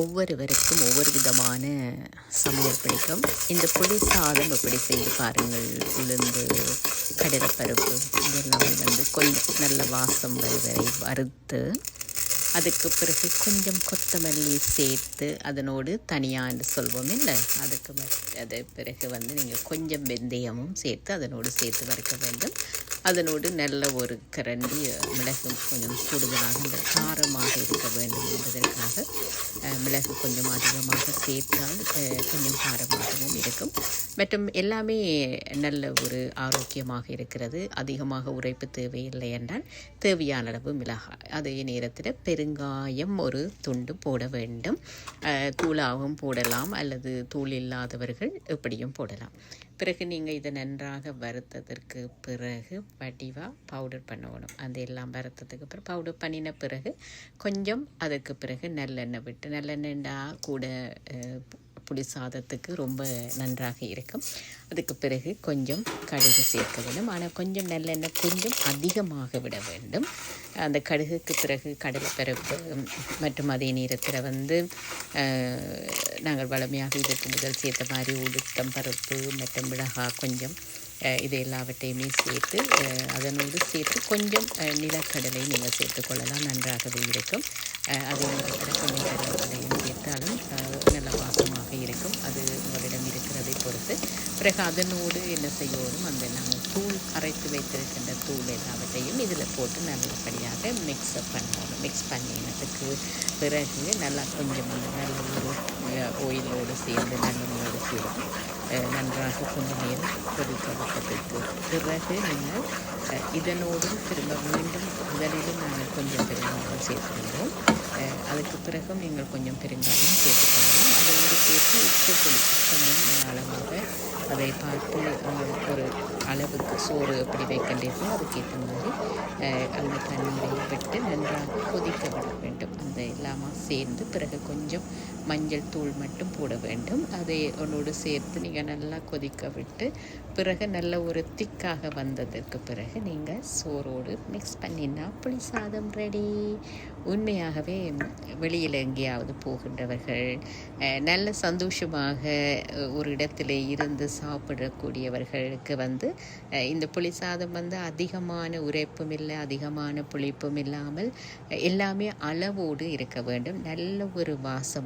ஒவ்வொருவருக்கும் ஒவ்வொரு விதமான சமையல் பிடிக்கும். இந்த புளி சாதம் எப்படி செய்து பாருங்கள். உளுந்து கடலைப்பருப்பு இதெல்லாமே வந்து கொஞ்சம் நல்ல வாசம் வரை வரை வறுத்து அதுக்கு பிறகு கொஞ்சம் கொத்தமல்லி சேர்த்து அதனோடு தனியாக சொல்வோம் இல்லை? அதுக்கு அது பிறகு வந்து நீங்கள் கொஞ்சம் வெந்தயமும் சேர்த்து அதனோடு சேர்த்து வறுக்க வேண்டும். அதனோடு நல்ல ஒரு கரண்டி மிளகு கொஞ்சம் கூடுதலாக இந்த காரமாக இருக்க வேண்டும் என்பதற்காக மிளகு கொஞ்சம் அதிகமாக சேர்த்தால் கொஞ்சம் காரமாகவும் இருக்கும். மற்றும் எல்லாமே நல்ல ஒரு ஆரோக்கியமாக இருக்கிறது. அதிகமாக உரைப்பு தேவையில்லை என்றால் தேவையான அளவு மிளகாய் அதே நேரத்தில் பெருங்காயம் ஒரு துண்டு போட வேண்டும். தூளாகவும் போடலாம் அல்லது தூள் இல்லாதவர்கள் எப்படியும் போடலாம். பிறகு நீங்கள் இதை நன்றாக வறுத்ததற்கு பிறகு வடிவாக பவுடர் பண்ணணும். அந்த எல்லாம் வறுத்ததுக்கு பிறகு பவுடர் பண்ணின பிறகு கொஞ்சம் அதுக்கு பிறகு நல்லெண்ணெய் விட்டு நல்லெண்ணெய்டா கூட புளி சாதத்துக்கு ரொம்ப நன்றாக இருக்கும். அதுக்கு பிறகு கொஞ்சம் கடுகு சேர்க்க வேண்டும். ஆனால் கொஞ்சம் நல்லெண்ணெய் கொஞ்சம் அதிகமாக விட வேண்டும். அந்த கடுகுக்கு பிறகு கடலைப்பருப்பு மற்றும் அதே நேரத்தில் வந்து நாங்கள் வளமையாக இதற்கு முதல் சேர்த்த மாதிரி உளுத்தம் பருப்பு மற்றும் மிளகாய் கொஞ்சம் இது எல்லாவற்றையுமே சேர்த்து அதனோடு சேர்த்து கொஞ்சம் நிலக்கடலை நீங்கள் சேர்த்துக்கொள்ளலாம் நன்றாகவே இருக்கும். அதே நேரத்தில் கொஞ்சம் கருவேப்பிலையும் சேர்த்தாலும் நல்ல பாசமாக இருக்கும். அது உங்களிடம் இருக்கிறதை பொறுத்து. பிறகு அதனோடு என்ன செய்யணும் அந்த நாங்கள் தூள் அரைத்து வைத்திருக்கின்ற தூள் எல்லாவற்றையும் இதில் போட்டு நல்லபடியாக மிக்ஸ் பண்ணணும். மிக்ஸ் பண்ணினதுக்கு பிறகு நல்லா கொஞ்சம் அந்த நல்ல ஒரு ஓயிலோடு சேர்ந்து நல்லெண்ணோடு சேர்ந்து நன்றாக கொஞ்சம் நேரம் கொதிக்க விட்டதுக்கு பிறகு நீங்கள் இதனோடு திரும்ப மீண்டும் முதலிலும் நாங்கள் கொஞ்சம் பெருங்காயம் சேர்த்துக்கொள்வோம். அதுக்கு பிறகும் நீங்கள் கொஞ்சம் பெருங்காயம் சேர்த்துக்கொள்ளலாம். அதோடு சேர்த்து உப்பு புளி கொஞ்சம் அளவு அதை பார்த்து ஒரு அளவுக்கு சோறு எப்படி வைக்கின்றீர்களோ அதுக்கேற்ற மாதிரி அந்த தண்ணீரை விட்டு நன்றாக கொதிக்க விட வேண்டும். அந்த எல்லாமா சேர்ந்து பிறகு கொஞ்சம் மஞ்சள் தூள் மட்டும் போட வேண்டும். அதை உன்னோடு சேர்த்து நீங்கள் நல்லா கொதிக்க விட்டு பிறகு நல்ல ஒரு திக்காக வந்ததற்கு பிறகு நீங்கள் சோறோடு மிக்ஸ் பண்ணினா புளி சாதம் ரெடி உண்மையாகவே வெளியில் எங்கேயாவது போகின்றவர்கள் நல்ல சந்தோஷமாக ஒரு இடத்துல இருந்து சாப்பிடக்கூடியவர்களுக்கு வந்து இந்த புளி சாதம் வந்து அதிகமான உரைப்பும் இல்லை அதிகமான புளிப்பும் இல்லாமல் எல்லாமே அளவோடு இருக்க வேண்டும். நல்ல ஒரு வாசமாக